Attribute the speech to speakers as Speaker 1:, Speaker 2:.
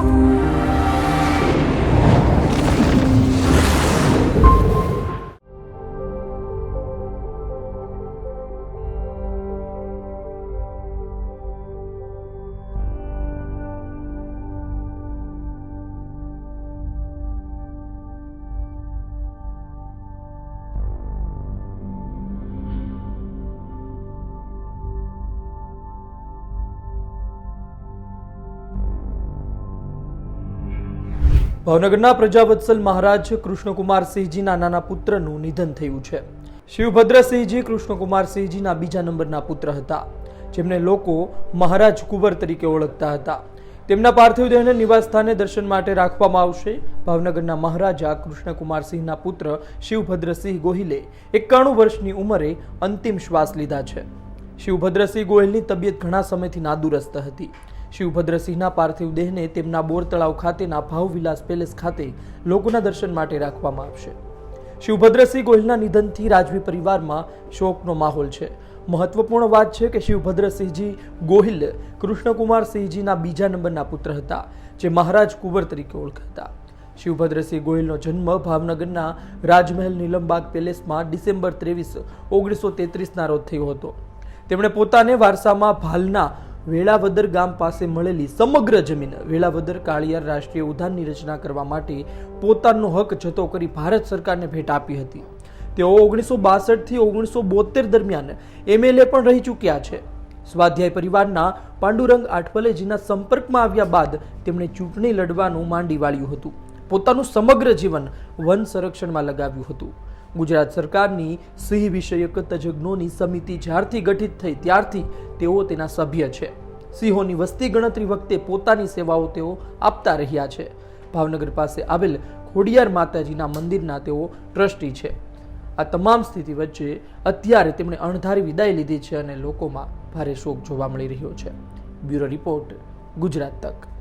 Speaker 1: Oh. ભાવનગરના પ્રજાવત્સલ મહારાજ કૃષ્ણકુમારસિંહજીના નાના પુત્રનું નિધન થયું છે. શિવભદ્રસિંહજી કૃષ્ણકુમારસિંહજીના બીજા નંબરના પુત્ર હતા, જેમને લોકો મહારાજ કુંવર તરીકે ઓળખતા હતા. તેમના પાર્થિવ દેહને નિવાસસ્થાને દર્શન માટે રાખવામાં આવશે. ભાવનગરના મહારાજા કૃષ્ણકુમારસિંહના પુત્ર શિવભદ્રસિંહ ગોહિલે એકાણું વર્ષની ઉંમરે અંતિમ શ્વાસ લીધા છે. શિવભદ્રસિંહ ગોહિલની તબિયત ઘણા સમયથી નાદુરસ્ત હતી. શિવભદ્રસિંહના પાર્થિવ દેહને તેમના બોર તળાવ ખાતેના ભાવવિલાસ પેલેસ ખાતે લોકોના દર્શન માટે રાખવામાં આવશે. શિવભદ્રસિંહ ગોહિલના નિધનથી રાજવી પરિવારમાં શોકનો માહોલ છે. મહત્વપૂર્ણ વાત છે કે શિવભદ્રસિંહજી ગોહિલ કૃષ્ણકુમારસિંહજીના બીજા નંબરના પુત્ર હતા, જે મહારાજ કુંવર તરીકે ઓળખાતા. શિવભદ્રસિંહ ગોહિલનો જન્મ ભાવનગરના રાજમહેલ નીલમબાગ પેલેસમાં ડિસેમ્બર ત્રેવીસ, ઓગણીસો તેત્રીસના રોજ થયો હતો. તેમણે પોતાને વારસામાં ભાલના વેળાવદર ગામ પાસે મળેલી સમગ્ર જમીન વેળાવદર કાળિયાર રાષ્ટ્રીય ઉદ્યાનની રચના કરવા માટે પોતાનો હક જતો કરી ભારત સરકારને ભેટ આપી હતી. તેઓ ઓગણીસો બાસઠથી ઓગણીસો બોતેર દરમિયાન એમએલએ પણ રહી ચૂક્યા છે. સ્વાધ્યાય પરિવારના પાંડુરંગ આઠવલેજીના સંપર્કમાં આવ્યા બાદ તેમણે ચૂંટણી લડવાનું માંડી વાળ્યું હતું. પોતાનું સમગ્ર જીવન વન સંરક્ષણમાં લગાવ્યું હતું. ગુજરાત સરકારની સિંહ વિષયક તજજ્ઞોની સમિતિ જ્યારથી ગઠિત થઈ ત્યારથી તેઓ તેના સભ્ય છે. સિંહોની વસ્તી ગણતરી વખતે પોતાની સેવાઓ તેઓ આપતા રહ્યા છે. ભાવનગર પાસે આવેલ ખોડિયાર માતાજીના મંદિરના તેઓ ટ્રસ્ટી છે. આ તમામ સ્થિતિ વચ્ચે અત્યારે તેમણે અણધારી વિદાય લીધી છે અને લોકોમાં ભારે શોક જોવા મળી રહ્યો છે. બ્યુરો રિપોર્ટ ગુજરાત તક.